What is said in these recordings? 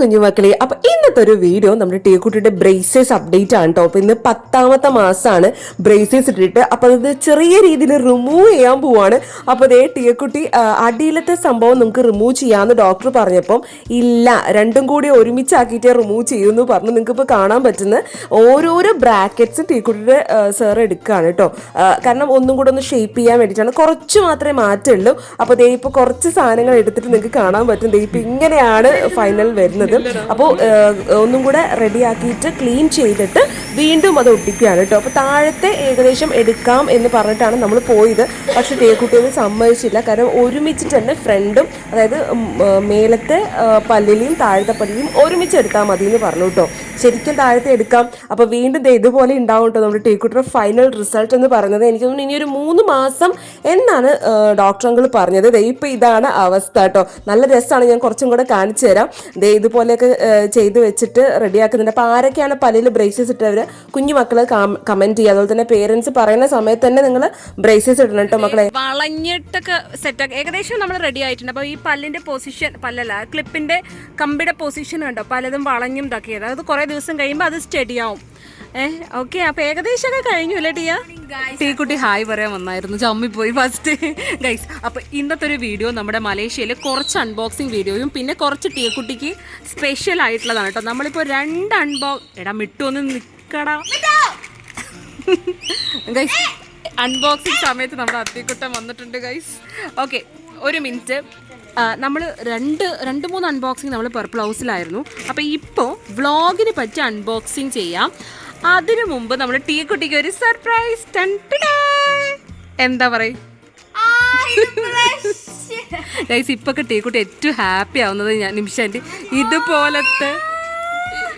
കുഞ്ഞുമക്കളെ അപ്പൊ ഇന്നത്തെ ഒരു വീഡിയോ നമ്മുടെ ടീക്കുട്ടിയുടെ ബ്രേസസ് അപ്ഡേറ്റ് ആണ് കേട്ടോ അപ്പൊ ഇന്ന് പത്താമത്തെ മാസമാണ് ബ്രേസസ് ഇട്ടിട്ട്. അപ്പൊ അത് ചെറിയ രീതിയിൽ റിമൂവ് ചെയ്യാൻ പോവാണ്. അപ്പൊ അതേ ടീക്കുട്ടി അടിയിലത്തെ സംഭവം നമുക്ക് റിമൂവ് ചെയ്യാന്ന് ഡോക്ടർ പറഞ്ഞപ്പം ഇല്ല രണ്ടും കൂടി ഒരുമിച്ചാക്കിയിട്ട് റിമൂവ് ചെയ്യുമെന്ന് പറഞ്ഞു നിങ്ങൾക്ക് ഇപ്പൊ കാണാൻ പറ്റുന്ന ഓരോരോ ബ്രാക്കറ്റ്സ് ടീക്കുട്ടിയുടെ സാർ എടുക്കുകയാണ് കേട്ടോ കാരണം ഒന്നും കൂടെ ഒന്ന് ഷേപ്പ് ചെയ്യാൻ വേണ്ടിയിട്ടാണ്. കുറച്ച് മാത്രമേ മാറ്റമുള്ളൂ അപ്പോൾ ദേ ഇപ്പോൾ കുറച്ച് സാധനങ്ങൾ എടുത്തിട്ട് നിങ്ങൾക്ക് കാണാൻ പറ്റും. ദേ ഇങ്ങനെയാണ് ഫൈനൽ വരുന്നത്. അപ്പോൾ ഒന്നും കൂടെ റെഡിയാക്കിയിട്ട് ക്ലീൻ ചെയ്തിട്ട് വീണ്ടും അത് ഒട്ടിക്കുകയാണ് കേട്ടോ. അപ്പോൾ താഴത്തെ ഏകദേശം എടുക്കാം എന്ന് പറഞ്ഞിട്ടാണ് നമ്മൾ പോയത്. പക്ഷെ തേക്കുട്ടിയൊന്നും സമ്മതിച്ചില്ല. കാരണം ഒരുമിച്ചിട്ട് തന്നെ ഫ്രണ്ടും അതായത് മേലത്തെ പല്ലിലെയും താഴത്തെ പല്ലിലെയും ഒരുമിച്ച് എടുത്താൽ മതി എന്ന് പറഞ്ഞു കേട്ടോ. ശരിക്കും താഴത്തെ എടുക്കാം. അപ്പോൾ വീണ്ടും ഇതുപോലെ ഉണ്ടാവും കേട്ടോ നമ്മുടെ ടീക്കുട്ടിയുടെ ഫൈനൽ റിസൾട്ട് എന്ന് പറയുന്നത്. എനിക്ക് തോന്നുന്നു ഇനി ഒരു മൂന്ന് മാസം എന്നാണ് ഡോക്ടർ പറഞ്ഞത്. ദേ ഇപ്പോൾ ഇതാണ് അവസ്ഥ കേട്ടോ. നല്ല രസമാണ്. ഞാൻ കുറച്ചും കൂടെ കാണിച്ചു തരാം ദേ ഇതുപോലെയൊക്കെ ചെയ്തു ചെയ്ത് വെച്ചിട്ട് റെഡിയാക്കുന്നുണ്ട്. അപ്പോൾ ആരൊക്കെയാണ് പല്ലിൽ ബ്രേസസ് ഇട്ടവർ കുഞ്ഞു മക്കൾ കമന്റ് ചെയ്യുക. അതുപോലെ തന്നെ പേരൻസ് പറയുന്ന സമയത്ത് തന്നെ നിങ്ങൾ ബ്രേസസ് ഇടണം കേട്ടോ മക്കളെ. വളഞ്ഞിട്ടൊക്കെ സെറ്റ് ഏകദേശം നമ്മൾ റെഡി ആയിട്ടുണ്ട്. അപ്പോൾ ഈ പല്ലിന്റെ പൊസിഷൻ പല്ലല്ല ക്ലിപ്പിന്റെ കമ്പിയുടെ പൊസിഷൻ കണ്ടോ? പലതും വളഞ്ഞും ഇതാക്കിയത്. അത് കുറേ ദിവസം കഴിയുമ്പോൾ അത് സ്റ്റഡി ആവും. ഏഹ് ഓക്കെ അപ്പൊ ഏകദേശമൊക്കെ കഴിഞ്ഞു അല്ലേ ടിയ? ടീക്കുട്ടി ഹായ് പറയാൻ വന്നായിരുന്നു. ചമ്മി പോയി ഫസ്റ്റ് ഗൈസ് അപ്പൊ ഇന്നത്തെ ഒരു വീഡിയോ നമ്മുടെ മലേഷ്യയിലെ കുറച്ച് അൺബോക്സിങ് വീഡിയോയും പിന്നെ കുറച്ച് ടീക്കുട്ടിക്ക് സ്പെഷ്യൽ ആയിട്ടുള്ളതാണ് കേട്ടോ നമ്മളിപ്പോൾ രണ്ട് അൺബോക്സ് എടാ മിട്ടു ഒന്ന് നിക്കടാ. ഗൈസ് അൺബോക്സിങ് സമയത്ത് നമ്മുടെ അത്തിക്കുട്ടം വന്നിട്ടുണ്ട് ഗൈസ് ഓക്കെ ഒരു മിനിറ്റ് നമ്മൾ രണ്ട് രണ്ട് മൂന്ന് അൺബോക്സിങ് നമ്മൾ പർപ്പിൾ ഹൗസിലായിരുന്നു അപ്പോൾ ഇപ്പോൾ വ്ളോഗിന് പറ്റി അൺബോക്സിങ് ചെയ്യാം. അതിനു മുമ്പ് നമ്മൾ ടീ കുട്ടിക്ക് ഒരു സർപ്രൈസ് എന്താ പറയും? ഗൈസ് ഇപ്പൊക്കെ ടീ കുട്ടി ഏറ്റവും ഹാപ്പി ആവുന്നത് ഞാൻ നിമിഷാന്റെ ഇതുപോലത്തെ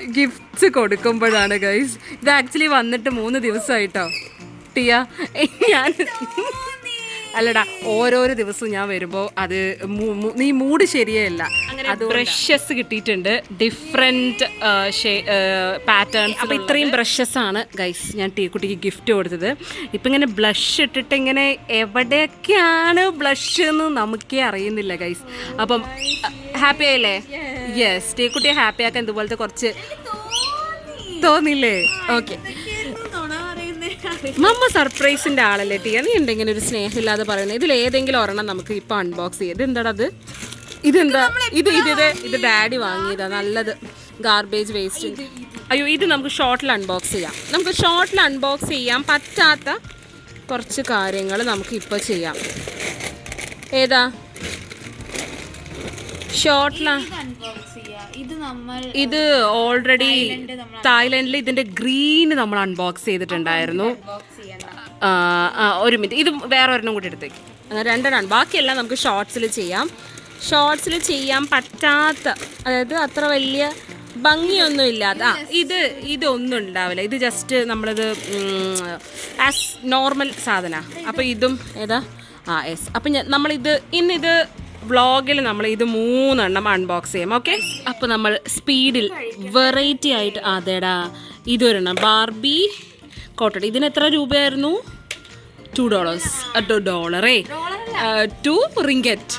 ഗിഫ്റ്റ്സ് കൊടുക്കുമ്പോഴാണ് ഗൈസ് ഇത് ആക്ച്വലി വന്നിട്ട് മൂന്ന് ദിവസമായിട്ടോ. ടിയ ഞാൻ അല്ലടാ ഓരോരോ ദിവസവും ഞാൻ വരുമ്പോൾ അത് നീ മൂഡ് ശരിയല്ല. അത് ബ്രഷസ് കിട്ടിയിട്ടുണ്ട്. ഡിഫറെന്റ് പാറ്റേൺ അപ്പോൾ ഇത്രയും ബ്രഷസ് ആണ് ഗൈസ് ഞാൻ ടീ കുട്ടിക്ക് ഗിഫ്റ്റ് കൊടുത്തത്. ഇപ്പം ഇങ്ങനെ ബ്ലഷ് ഇട്ടിട്ട് ഇങ്ങനെ എവിടെയൊക്കെയാണ് ബ്ലഷ് എന്ന് നമുക്കേ അറിയുന്നില്ല ഗൈസ് അപ്പം ഹാപ്പി ആയില്ലേ? യെസ് ടീ കുട്ടിയെ ഹാപ്പി ആക്കാൻ ഇതുപോലത്തെ കുറച്ച് തോന്നില്ലേ ഓക്കെ മമ്മ സർപ്രൈസിന്റെ ആളല്ലേ? ടീ നീ എന്തെങ്കിലും ഒരു സ്നേഹമില്ലാതെ പറയുന്നത്. ഇതിൽ ഏതെങ്കിലും ഒരെണ്ണം നമുക്ക് ഇപ്പൊ അൺബോക്സ് ചെയ്യാം. ഇതെന്താടാ അത്? ഇതെന്താ? ഇത് ഇത് ഇത് ഇത് ഡാഡി വാങ്ങിയതാ. നല്ലത്. ഗാർബേജ് വേസ്റ്റ് അയ്യോ ഇത് നമുക്ക് ഷോർട്ടിൽ അൺബോക്സ് ചെയ്യാം. നമുക്ക് ഷോർട്ടിൽ അൺബോക്സ് ചെയ്യാൻ പറ്റാത്ത കുറച്ച് കാര്യങ്ങൾ നമുക്ക് ഇപ്പോൾ ചെയ്യാം. ഏതാ? ഷോർട്ടിലാണ് ഇത് നമ്മൾ ഇത് ഓൾറെഡി തായ്ലൻഡിൽ ഇതിന്റെ ഗ്രീൻ നമ്മൾ അൺബോക്സ് ചെയ്തിട്ടുണ്ടായിരുന്നു. ഒരു മിനിറ്റ് ഇത് വേറെ ഒരെണ്ണം കൂടി എടുത്തേക്ക്. അങ്ങനെ രണ്ടെണ്ണം. ബാക്കിയെല്ലാം നമുക്ക് ഷോർട്സിൽ ചെയ്യാം. ഷോർട്സിൽ ചെയ്യാൻ പറ്റാത്ത അതായത് അത്ര വലിയ ഭംഗിയൊന്നും ഇല്ലാത്ത. ആ ഇത് ഇതൊന്നും ഉണ്ടാവില്ല. ഇത് ജസ്റ്റ് നമ്മളിത് ആസ് നോർമൽ സാധന. അപ്പോൾ ഇതും ഏതാ? ആ എസ് അപ്പം ഞാൻ നമ്മളിത് ഇന്നിത് വ്ളോഗിൽ നമ്മൾ ഇത് മൂന്നെണ്ണം അൺബോക്സ് ചെയ്യാം ഓക്കെ അപ്പോൾ നമ്മൾ സ്പീഡിൽ വെറൈറ്റി ആയിട്ട് അതേടാ ഇതൊരെണ്ണം. ബാർബി കോട്ടൺ ഇതിന് എത്ര രൂപയായിരുന്നു? ടു ഡോളേഴ്സ് ടു ഡോളറേ ടു റിങ്കറ്റ്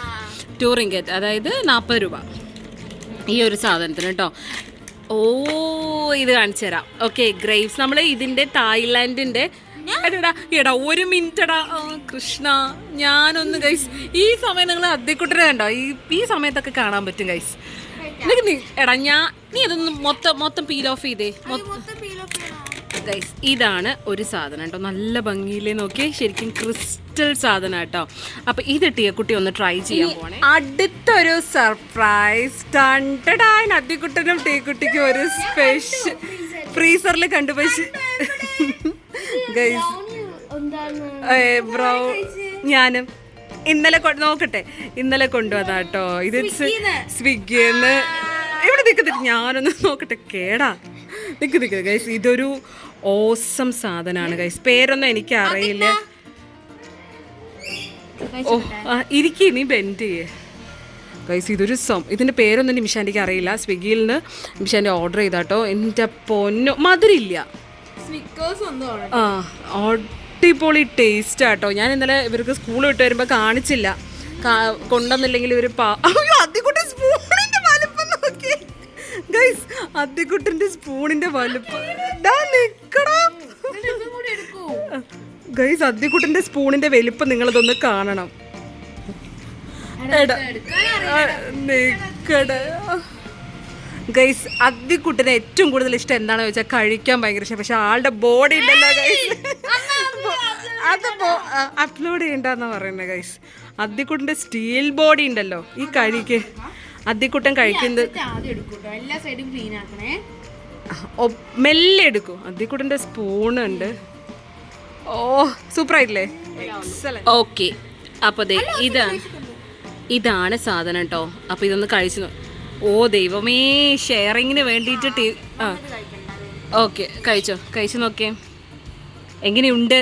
ടു റിങ്കറ്റ് അതായത് നാൽപ്പത് രൂപ. ഈ ഒരു സാധനത്തിന് കേട്ടോ ഓ ഇത് കാണിച്ചു തരാം ഓക്കെ ഗ്രേപ്സ് നമ്മൾ ഇതിന്റെ തായ്ലാൻഡിന്റെ എടാ എടാ ഒരു മിനിറ്റ് എടാ കൃഷ്ണ ഞാനൊന്ന് ഗൈസ് ഈ സമയം നിങ്ങൾ അద్దെക്കുട്ടനെ കണ്ടോ? ഈ ഈ സമയത്തൊക്കെ കാണാൻ പറ്റും ഗൈസ് നിനക്ക് നീ എടാ ഞാൻ നീ അതൊന്ന് മൊത്തം മൊത്തം പീൽ ഓഫ് ചെയ്തേ. ഗൈസ് ഇതാണ് ഒരു സാധനം കേട്ടോ. നല്ല ഭംഗിയിലേ നോക്കി ശരിക്കും ക്രിസ്റ്റൽ സാധനം കേട്ടോ. അപ്പൊ ഇത് ടീയക്കുട്ടി ഒന്ന് ട്രൈ ചെയ്യാൻ പോണേ. അടുത്തൊരു സർപ്രൈസ് ടണ്ടടാൻ അത്തിക്കുട്ടനും ടീക്കുട്ടിക്കും ഒരു സ്പെഷ്യൽ ഫ്രീസറിൽ കണ്ടു. പക്ഷേ ഗൈസ് ബ്രോ ഞാനും ഇന്നലെ നോക്കട്ടെ. ഇന്നലെ കൊണ്ടുവന്നാ കേട്ടോ ഇത് സ്വിഗ്ഗിന്ന്. ഇവിടെ നിൽക്കത്തില്ല ഞാനൊന്ന് നോക്കട്ടെ. കേടാ. നിക്ക് നിക്ക്. ഗൈസ് ഇതൊരു ഓസം സാധനമാണ് ഗൈസ് പേരൊന്നും എനിക്ക് അറിയില്ല ഓ ആ, ഇരിക്ക് നീ ബെൻഡ് ചെയ്യേ. ഗൈസ് ഇതൊരു സം ഇതിന്റെ പേരൊന്നും നിമിഷാന്റെ അറിയില്ല. സ്വിഗ്ഗിയിൽ നിന്ന് നിമിഷാന്റെ ഓർഡർ ചെയ്താട്ടോ എന്റെ പൊന്നോ മധുരില്ല. ആ അടിപൊളി ടേസ്റ്റ് ആട്ടോ. ഞാൻ ഇന്നലെ ഇവർക്ക് സ്കൂൾ വിട്ട് വരുമ്പോൾ കാണിച്ചില്ല. കൊണ്ടെന്നില്ലെങ്കിൽ കൊണ്ടുവന്നില്ലെങ്കിൽ ഇവർ പാ അയ്യോ സ്പൂണിന്റെ വലുപ്പം നോക്കി. ഗൈസ് അദ്ദിക്കുട്ടന്റെ സ്പൂണിന്റെ വലുപ്പം. നിങ്ങൾ ഇതൊന്ന് ഗൈസ് സ്പൂണിന്റെ വലിപ്പം നിങ്ങളിതൊന്ന് കാണണം. എടാ നിക്കടാ. ഗൈസ് അദ്ദിക്കുട്ടിന് ഏറ്റവും കൂടുതൽ ഇഷ്ടം എന്താണെന്ന് വെച്ചാൽ കഴിക്കാൻ ഭയങ്കര ഇഷ്ടം. പക്ഷെ ആളുടെ ബോഡി ഉണ്ടല്ലോ ഗൈസ് അത് അപ്ലോഡ് ചെയ്യണ്ടെന്നാ പറയുന്നത് ഗൈസ് അദ്ദിക്കുട്ടിന്റെ സ്റ്റീൽ ബോഡി ഉണ്ടല്ലോ ഈ കഴിക്ക്. അദ്ദിക്കുട്ടൻ കഴിക്കുന്നത് ആദ്യം എടുക്കൂട്ടോ എല്ലാ സൈഡും ക്ലീൻ ആക്കണേ. മെല്ലെ എടുക്കും. അദ്ദിക്കുട്ടന്റെ സ്പൂൺ ഉണ്ട്. ഓ സൂപ്പർ ആയില്ലേ ഓക്കെ അപ്പൊ ദേ ഇതാണ്. ഇതാണ് സാധനം കേട്ടോ അപ്പൊ ഇതൊന്ന് കഴിച്ചു ഓ ദൈവമേ ഷെയറിങ്ങിന് വേണ്ടിയിട്ട് ടീ ആ. ഓക്കെ കഴിച്ചോ. കഴിച്ചു നോക്കിയേ. എങ്ങനെയുണ്ട്?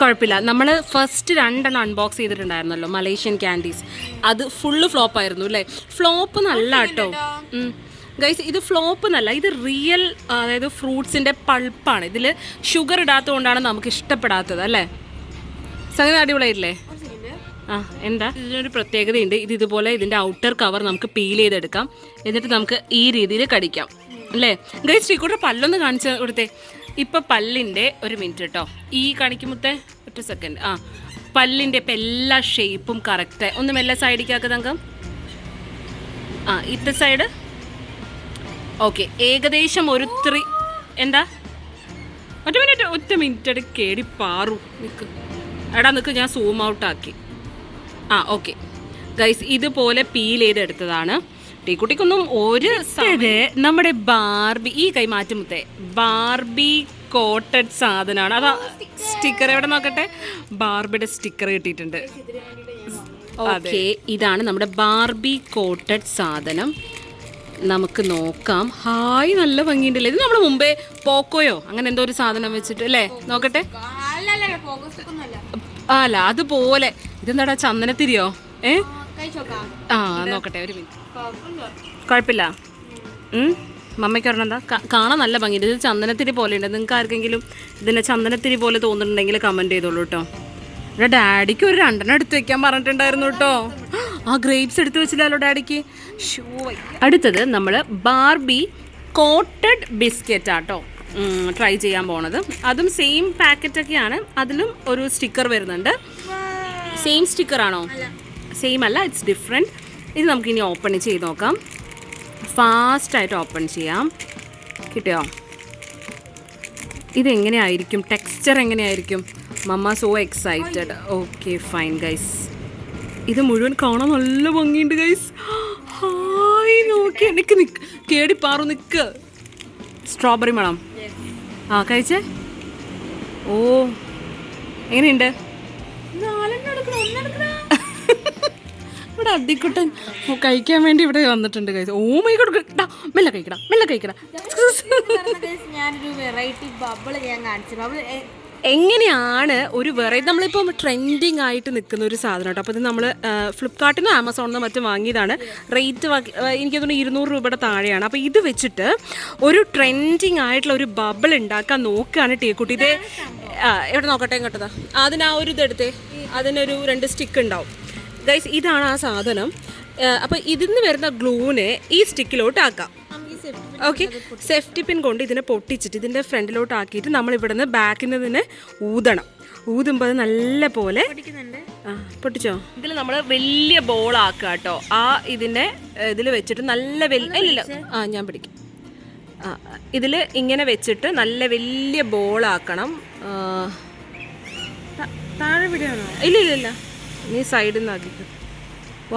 കുഴപ്പമില്ല. നമ്മൾ ഫസ്റ്റ് രണ്ടെണ്ണം അൺബോക്സ് ചെയ്തിട്ടുണ്ടായിരുന്നല്ലോ മലേഷ്യൻ ക്യാൻഡീസ് അത് ഫുള്ള് ഫ്ലോപ്പ് ആയിരുന്നു അല്ലേ? ഫ്ലോപ്പ് നല്ല കേട്ടോ. ഗൈസ് ഇത് ഫ്ലോപ്പ് എന്നല്ല ഇത് റിയൽ അതായത് ഫ്രൂട്ട്സിന്റെ പൾപ്പാണ് ഇതിൽ ഷുഗർ ഇടാത്തത് കൊണ്ടാണ് നമുക്ക് ഇഷ്ടപ്പെടാത്തത് അല്ലേ? സംഗതി അടിപൊളിയായില്ലേ ആ എന്താ? ഇതിനൊരു പ്രത്യേകതയുണ്ട്. ഇത് ഇതുപോലെ ഇതിന്റെ ഔട്ടർ കവർ നമുക്ക് പീൽ ചെയ്തെടുക്കാം. എന്നിട്ട് നമുക്ക് ഈ രീതിയിൽ കടിക്കാം. അല്ലേ? ഗൈസ് ശ്രീകൂട്ടർ പല്ലൊന്ന് കാണിച്ചു കൊടുത്തേ. ഇപ്പൊ പല്ലിന്റെ ഒരു മിനിറ്റ് കേട്ടോ ഈ കാണിക്കുമ്പത്തെ ഒറ്റ സെക്കൻഡ് ആ പല്ലിന്റെ ഇപ്പൊ എല്ലാ ഷേപ്പും കറക്റ്റ് ഒന്ന് മെല്ലെ സൈഡിക്കാക്ക തങ്കം. ആ ഇത്ത സൈഡ് ഓക്കെ ഏകദേശം ഒരു ത്രീ എന്താ? ഒറ്റ മിനിറ്റ് ഒറ്റ മിനിറ്റ് കേടി പാറു. നിൽക്ക് എടാ നിൽക്ക് ഞാൻ സൂം ഔട്ട് ആക്കി. ആ ഓക്കെ ഗൈസ് ഇതുപോലെ പീൽ ചെയ്തെടുത്തതാണ്. ടീക്കുട്ടിക്കൊന്നും ഒരു നമ്മുടെ ബാർബി ഈ കൈ മാറ്റുമുത്തെ. ബാർബി കോട്ടഡ് സാധനമാണ്. അതാ സ്റ്റിക്കർ എവിടെ നോക്കട്ടെ? ബാർബിയുടെ സ്റ്റിക്കർ കിട്ടിയിട്ടുണ്ട്. ഓക്കെ ഇതാണ് നമ്മുടെ ബാർബി കോട്ടഡ് സാധനം. നമുക്ക് നോക്കാം. ഹായ് നല്ല ഭംഗിയുണ്ടല്ലേ? ഇത് നമ്മൾ മുമ്പേ പോക്കോയോ? അങ്ങനെ എന്തോ ഒരു സാധനം വെച്ചിട്ട് അല്ലേ? നോക്കട്ടെ. അല്ലല്ല ഫോക്കസ് ഒന്നുമല്ല. അല്ല അതുപോലെ. ഇതെന്താടാ ചന്ദനത്തിരിയോ? ഏ? ആ നോക്കട്ടെ ഒരു മിനിറ്റ്. കുഴപ്പമില്ല. മമ്മയ്ക്ക് ഒരെണ്ണം എന്താ? കാണാൻ നല്ല ഭംഗിയുണ്ട് ഇത് ചന്ദനത്തിരി പോലെ ഉണ്ട് നിങ്ങൾക്ക് ആർക്കെങ്കിലും ഇതിനെ ചന്ദനത്തിരി പോലെ തോന്നുന്നുണ്ടെങ്കിൽ കമന്റ് ചെയ്തോളൂ കേട്ടോ. ഇവിടെ ഡാഡിക്ക് ഒരു രണ്ടെണ്ണം എടുത്ത് വെക്കാൻ പറഞ്ഞിട്ടുണ്ടായിരുന്നു കേട്ടോ. ആ ഗ്രേപ്സ് എടുത്ത് വെച്ചില്ലല്ലോ ഡാഡിക്ക്. ഷൂ അടുത്തത് നമ്മൾ ബാർബി കോട്ടഡ് ബിസ്ക്കറ്റ് ആട്ടോ ട്രൈ ചെയ്യാൻ പോണത്. അതും സെയിം പാക്കറ്റൊക്കെയാണ് അതിലും ഒരു സ്റ്റിക്കർ വരുന്നുണ്ട്. സെയിം സ്റ്റിക്കർ ആണോ? സെയിം അല്ല ഇറ്റ്സ് ഡിഫറെന്റ് ഇത് നമുക്ക് ഇനി ഓപ്പൺ ചെയ്ത് നോക്കാം. ഫാസ്റ്റായിട്ട് ഓപ്പൺ ചെയ്യാം. കിട്ടിയോ? ഇതെങ്ങനെയായിരിക്കും ടെക്സ്ചർ എങ്ങനെയായിരിക്കും? Mamma so excited okay fine guys ഇത് മുഴുവൻ കാണാൻ നല്ല ഭംഗിയുണ്ട് ഗൈസ് ഹായ് നോക്കി എനിക്ക് നിക്ക് കേടിപ്പാറു നിക്ക്. സ്ട്രോബെറി മണം. ആ കഴിച്ചേ? ഓ എങ്ങനെയുണ്ട്? ഇവിടെ അടിക്കുട്ടൻ കഴിക്കാൻ വേണ്ടി ഇവിടെ വന്നിട്ടുണ്ട് കഴിച്ചു ഓ മൈ ഗോഡ് മെല്ലെ കഴിക്കടാ മെല്ലെ കഴിക്കടാ. ഞാനൊരു വെറൈറ്റി ബബിൾ ഞാൻ കാണിച്ചു ബബിൾ എങ്ങനെയാണ് ഒരു വെറൈറ്റി നമ്മളിപ്പം ട്രെൻഡിങ് ആയിട്ട് നിൽക്കുന്ന ഒരു സാധനം കേട്ടോ. അപ്പോൾ ഇത് നമ്മൾ ഫ്ലിപ്കാർട്ടിൽ നിന്ന് ആമസോണിൽ നിന്ന് മറ്റും വാങ്ങിയതാണ്. റേറ്റ് എനിക്ക് തോന്നുന്നു ഇരുന്നൂറ് രൂപയുടെ താഴെയാണ്. അപ്പോൾ ഇത് വെച്ചിട്ട് ഒരു ട്രെൻഡിങ് ആയിട്ടുള്ള ഒരു ബബിൾ ഉണ്ടാക്കാൻ നോക്കുകയാണ് ടീക്കുട്ടി ഇത് ആ എവിടെ നോക്കട്ടെ ഇങ്ങോട്ടതാ. അതിന് ആ ഒരു ഇതെടുത്തേ. അതിനൊരു രണ്ട് സ്റ്റിക്ക് ഉണ്ടാവും. ഗൈസ് ഇതാണ് ആ സാധനം. അപ്പോൾ ഇതിന്ന് വരുന്ന ഗ്ലൂവിനെ ഈ സ്റ്റിക്കിലോട്ട് ആക്കാം. ഓക്കെ സേഫ്റ്റി പിൻ കൊണ്ട് ഇതിനെ പൊട്ടിച്ചിട്ട് ഇതിന്റെ ഫ്രണ്ടിലോട്ട് ആക്കിയിട്ട് നമ്മൾ ഇവിടെ നിന്ന് ബാക്കിൽ നിന്ന് തന്നെ ഊതണം. ഊതുമ്പോൾ അത് നല്ല പോലെ ആ പൊട്ടിച്ചോ? ഇതിൽ നമ്മൾ വലിയ ബോൾ ആക്കുക കേട്ടോ. ആ ഇതിനെ ഇതിൽ വെച്ചിട്ട് നല്ല വലിയ ഇല്ല ആ ഞാൻ പിടിക്കും. ആ ഇതിൽ ഇങ്ങനെ വെച്ചിട്ട് നല്ല വലിയ ബോൾ ആക്കണം. താഴെ ഇല്ല ഇല്ല ഇല്ല. നീ സൈഡിൽ നിന്ന് ആക്കിക്കോ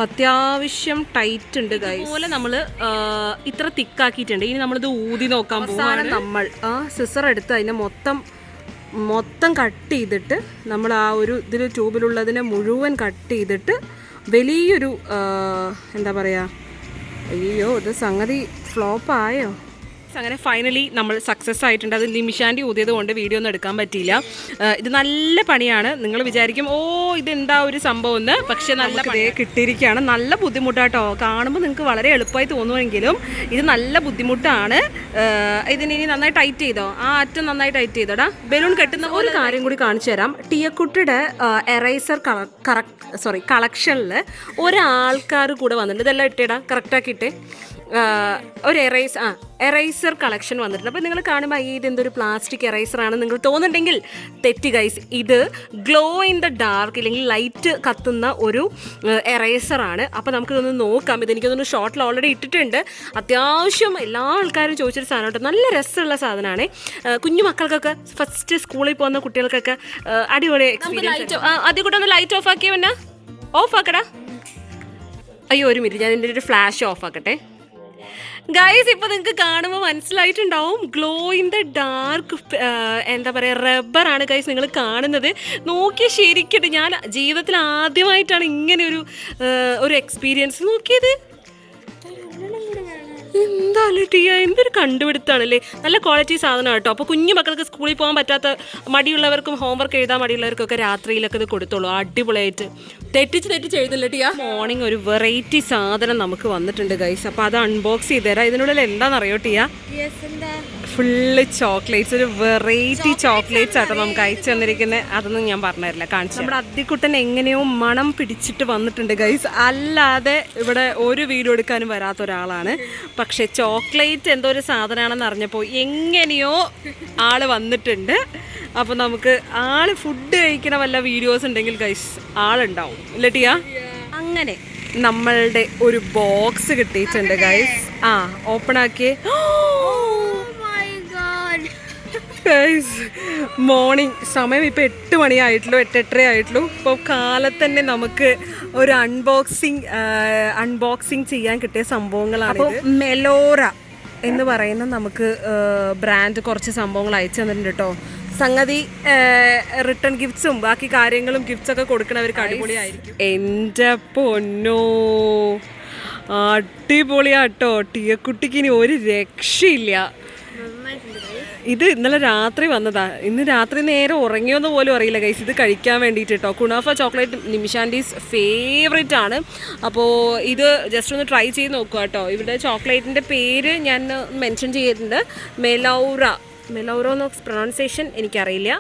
അത്യാവശ്യം ടൈറ്റ് ഉണ്ട് അതുപോലെ നമ്മൾ ഇത്ര തിക്കാക്കിയിട്ടുണ്ട് ഇനി നമ്മളിത് ഊതി നോക്കാൻ പോവാണ്. നമ്മൾ ആ സിസർ എടുത്ത് അതിനെ മൊത്തം മൊത്തം കട്ട് ചെയ്തിട്ട് നമ്മൾ ആ ഒരു ഇതിൽ ട്യൂബിലുള്ളതിനെ മുഴുവൻ കട്ട് ചെയ്തിട്ട് വലിയൊരു എന്താ പറയുക അയ്യോ ഇത് സംഗതി ഫ്ലോപ്പ് ആയോ അങ്ങനെ ഫൈനലി നമ്മൾ സക്സസ് ആയിട്ടുണ്ട്. അത് നിമിഷാന്റെ ഊതിയത് കൊണ്ട് വീഡിയോ ഒന്നും എടുക്കാൻ പറ്റിയില്ല. ഇത് നല്ല പണിയാണ്. നിങ്ങൾ വിചാരിക്കും ഓ ഇത് എന്താ ഒരു സംഭവം എന്ന്? പക്ഷെ നല്ല പണിയെ കിട്ടിയിരിക്കുകയാണ്. നല്ല ബുദ്ധിമുട്ടാട്ടോ. കാണുമ്പോൾ നിങ്ങൾക്ക് വളരെ എളുപ്പമായി തോന്നുമെങ്കിലും ഇത് നല്ല ബുദ്ധിമുട്ടാണ്. ഇതിനി ഇനി നന്നായി ടൈറ്റ് ചെയ്തോ? ആ അറ്റം നന്നായി ടൈറ്റ് ചെയ്തോടാ. ബലൂൺ കെട്ടുന്ന ഒരു കാര്യം കൂടി കാണിച്ചു തരാം. ടിയക്കുട്ടിയുടെ എറൈസർ കറക്റ്റ് സോറി കളക്ഷനിൽ ഒരാൾക്കാർ കൂടെ വന്നിട്ടുണ്ട്. ഇതെല്ലാം ഇട്ടേടാ കറക്റ്റാക്കിയിട്ടേ ആഹ് ഒരു എറൈസ് ആ എറൈസർ കളക്ഷൻ വന്നിട്ടുണ്ട്. അപ്പോൾ നിങ്ങൾ കാണുമ്പോൾ ഈ ഇതെന്തൊരു പ്ലാസ്റ്റിക് എറൈസർ ആണ് നിങ്ങൾ തോന്നുന്നുണ്ടെങ്കിൽ തെറ്റി ഗൈസ് ഇത് ഗ്ലോ ഇൻ ദ ഡാർക്ക് ഇല്ലെങ്കിൽ ലൈറ്റ് കത്തുന്ന ഒരു എറൈസർ ആണ്. അപ്പോൾ നമുക്കിതൊന്ന് നോക്കാം. ഇതെനിക്കൊന്ന് ഷോർട്ടിൽ ഓൾറെഡി ഇട്ടിട്ടുണ്ട്. അത്യാവശ്യം എല്ലാ ആൾക്കാരും ചോദിച്ചൊരു സാധനം കേട്ടോ. നല്ല രസമുള്ള സാധനമാണ്. കുഞ്ഞു മക്കൾക്കൊക്കെ ഫസ്റ്റ് സ്കൂളിൽ പോകുന്ന കുട്ടികൾക്കൊക്കെ അടിപൊളി എക്സ്പീരിയൻസ് അതിൽ കൂടെ ഒന്ന് ലൈറ്റ് ഓഫ് ആക്കിയ പിന്നെ? ഓഫ് ആക്കടാ. അയ്യോ ഒരു മിനിറ്റ് ഞാൻ ഇതിന്റെ ഒരു ഫ്ലാഷ് ഓഫ് ആക്കട്ടെ. ഗൈസ് ഇപ്പൊ നിങ്ങൾക്ക് കാണുമ്പോൾ മനസ്സിലായിട്ടുണ്ടാവും. ഗ്ലോ ഇൻ ദ ഡാർക്ക് എന്താ പറയുക ആണ് ഗൈസ് നിങ്ങൾ കാണുന്നത്. നോക്കിയ ശരിക്കട്ടെ ഞാൻ ജീവിതത്തിൽ ആദ്യമായിട്ടാണ് ഇങ്ങനെ ഒരു ഒരു എക്സ്പീരിയൻസ് നോക്കിയത്. എന്താ ടീ എന്തൊരു കണ്ടുപിടുത്താണല്ലേ? നല്ല ക്വാളിറ്റി സാധനം കേട്ടോ. അപ്പോൾ കുഞ്ഞു മക്കൾക്ക് സ്കൂളിൽ പോകാൻ പറ്റാത്ത മടിയുള്ളവർക്കും ഹോംവർക്ക് എഴുതാൻ മടിയുള്ളവർക്കൊക്കെ രാത്രിയിലൊക്കെ ഇത് കൊടുത്തോളൂ. അടിപൊളിയായിട്ട്. തെറ്റിച്ച് തെറ്റിച്ച് എഴുതില്ല ടിയ മോർണിംഗ് ഒരു വെറൈറ്റി സാധനം നമുക്ക് വന്നിട്ടുണ്ട് ഗൈസ് അപ്പോൾ അത് അൺബോക്സ് ചെയ്ത് തരാം. ഇതിനുള്ളിൽ എന്താണെന്നറിയോ അറിയോ യെസ് എന്താ? ഫുള്ള് ചോക്ലേറ്റ്സ് ഒരു വെറൈറ്റി ചോക്ലേറ്റ്സ് ആട്ടോ നമുക്ക് അയച്ചു തന്നിരിക്കുന്നത് അതൊന്നും ഞാൻ പറഞ്ഞുതരില്ല കാണിച്ചു നമ്മുടെ അദ്ദിക്കുട്ടൻ എങ്ങനെയോ മണം പിടിച്ചിട്ട് വന്നിട്ടുണ്ട് ഗൈസ് അല്ലാതെ ഇവിടെ ഒരു വീഡിയോ എടുക്കാനും വരാത്ത ഒരാളാണ്. പക്ഷെ ചോക്ലേറ്റ് എന്തോ ഒരു സാധനമാണെന്ന് അറിഞ്ഞപ്പോൾ എങ്ങനെയോ ആൾ വന്നിട്ടുണ്ട്. അപ്പോൾ നമുക്ക് ആൾ ഫുഡ് കഴിക്കണ വല്ല വീഡിയോസ് ഉണ്ടെങ്കിൽ ഗൈസ് ആളുണ്ടാവും. ഇല്ല ടിയ? അങ്ങനെ നമ്മളുടെ ഒരു ബോക്സ് കിട്ടിയിട്ടുണ്ട് ഗൈസ് ആ ഓപ്പൺ ആക്കിയേ. മോർണിംഗ് സമയം ഇപ്പോൾ എട്ട് മണിയായിട്ടുള്ളൂ എട്ട് എട്ടര ആയിട്ടുള്ളൂ ഇപ്പോൾ കാലത്ത് തന്നെ നമുക്ക് ഒരു അൺബോക്സിങ് അൺബോക്സിങ് ചെയ്യാൻ കിട്ടിയ സംഭവങ്ങളാണ് അപ്പോൾ മെലോറ എന്ന് പറയുന്ന നമുക്ക് ബ്രാൻഡ് കുറച്ച് സംഭവങ്ങൾ അയച്ചു തന്നിട്ടുണ്ട് കേട്ടോ സംഗതി റിട്ടേൺ ഗിഫ്റ്റ്സും ബാക്കി കാര്യങ്ങളും ഗിഫ്റ്റ്സ് ഒക്കെ കൊടുക്കണവർക്ക് അടിപൊളിയായിരിക്കും. എന്റെ പൊന്നോ. അടിപൊളിയാട്ടോ. ടീയക്കുട്ടിക്ക് ഇനി ഒരു രക്ഷയില്ല. ഇത് ഇന്നലെ രാത്രി വന്നതാ. ഇന്ന് രാത്രി നേരെ ഉറങ്ങിയോന്ന് പോലും അറിയില്ല ഗൈസ് ഇത് കഴിക്കാൻ വേണ്ടിയിട്ട് കേട്ടോ കുണാഫ ചോക്ലേറ്റ് നിമിഷാന്റീസ് ഫേവറേറ്റ് ആണ് അപ്പോൾ ഇത് ജസ്റ്റ് ഒന്ന് ട്രൈ ചെയ്ത് നോക്കുക കേട്ടോ ഇവിടെ ചോക്ലേറ്റിന്റെ പേര് ഞാൻ മെൻഷൻ ചെയ്തിട്ടുണ്ട്. മെലൗറ. മെലൗറ എന്ന പ്രൊണൗൺസിയേഷൻ എനിക്കറിയില്ല.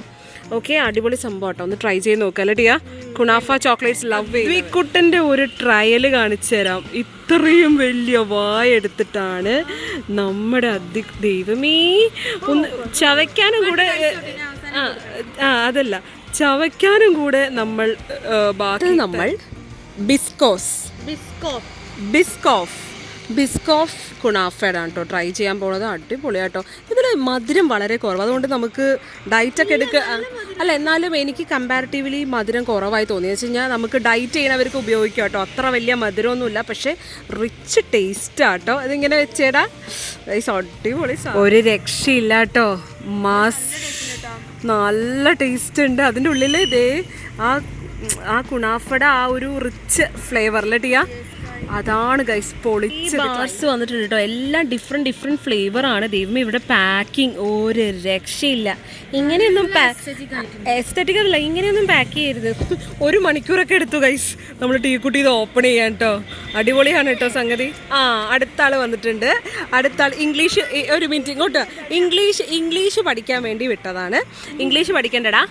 ഓക്കെ അടിപൊളി സംഭവം കേട്ടോ ഒന്ന് ട്രൈ ചെയ്ത് നോക്കുക അല്ലേ ടിയാ? കുണാഫ ചോക്ലേറ്റ്സ് ലവ് ഈ കുട്ടന്റെ ഒരു ട്രയൽ കാണിച്ചു തരാം. ഇത്രയും വലിയ വായ എടുത്തിട്ടാണ് നമ്മുടെ അതി ദൈവമേ. ഒന്ന് ചവയ്ക്കാനും കൂടെ ആ അതല്ല. ചവയ്ക്കാനും കൂടെ നമ്മൾ ബാക്കി നമ്മൾ ബിസ്കോസ്. Biscoff Biscoff. ബിസ്കോഫ് കുണാഫേഡാണ് കേട്ടോ ട്രൈ ചെയ്യാൻ പോകുന്നത് അടിപൊളിയാട്ടോ. ഇതിൽ മധുരം വളരെ കുറവ്. അതുകൊണ്ട് നമുക്ക് ഡയറ്റ് ഒക്കെ എടുക്കുക അല്ല എന്നാലും എനിക്ക് കമ്പാരിറ്റീവ്ലി മധുരം കുറവായി തോന്നിയെന്ന് വെച്ച് കഴിഞ്ഞാൽ നമുക്ക് ഡയറ്റ് ചെയ്യുന്നവർക്ക് ഉപയോഗിക്കാം കേട്ടോ അത്ര വലിയ മധുരമൊന്നുമില്ല. പക്ഷേ റിച്ച് ടേസ്റ്റ് ആട്ടോ. ഇതിങ്ങനെ വെച്ചേടാ. അടിപൊളി ഒരു രക്ഷയില്ല കേട്ടോ മാസ് നല്ല ടേസ്റ്റ് ഉണ്ട്. അതിന്റെ ഉള്ളിൽ ഇതേ ആ ആ കുണാഫട ആ ഒരു റിച്ച് ഫ്ലേവറിലെ ടിയ അതാണ് ഗൈസ് പൊളിച്ച് ബാർസ് വന്നിട്ടുണ്ട് കേട്ടോ. എല്ലാം ഡിഫറെന്റ് ഡിഫറെന്റ് ഫ്ലേവർ ആണ്. ദൈവം ഇവിടെ പാക്കിംഗ് ഒരു രക്ഷയില്ല. ഇങ്ങനെയൊന്നും എസ്തറ്റിക് അല്ല ഇങ്ങനെയൊന്നും പാക്ക് ചെയ്യരുത്. ഒരു മണിക്കൂറൊക്കെ എടുത്തു ഗൈസ് നമ്മൾ ടീ കുട്ടി ഇത് ഓപ്പൺ ചെയ്യാൻ കേട്ടോ. അടിപൊളിയാണ് കേട്ടോ സംഗതി. ആ അടുത്ത ആൾ വന്നിട്ടുണ്ട്. അടുത്ത ആൾ ഇംഗ്ലീഷ് ഒരു മിനിറ്റ് ഇങ്ങോട്ട്. ഇംഗ്ലീഷ് ഇംഗ്ലീഷ് പഠിക്കാൻ വേണ്ടി വിട്ടതാണ്. ഇംഗ്ലീഷ് പഠിക്കേണ്ടടാ.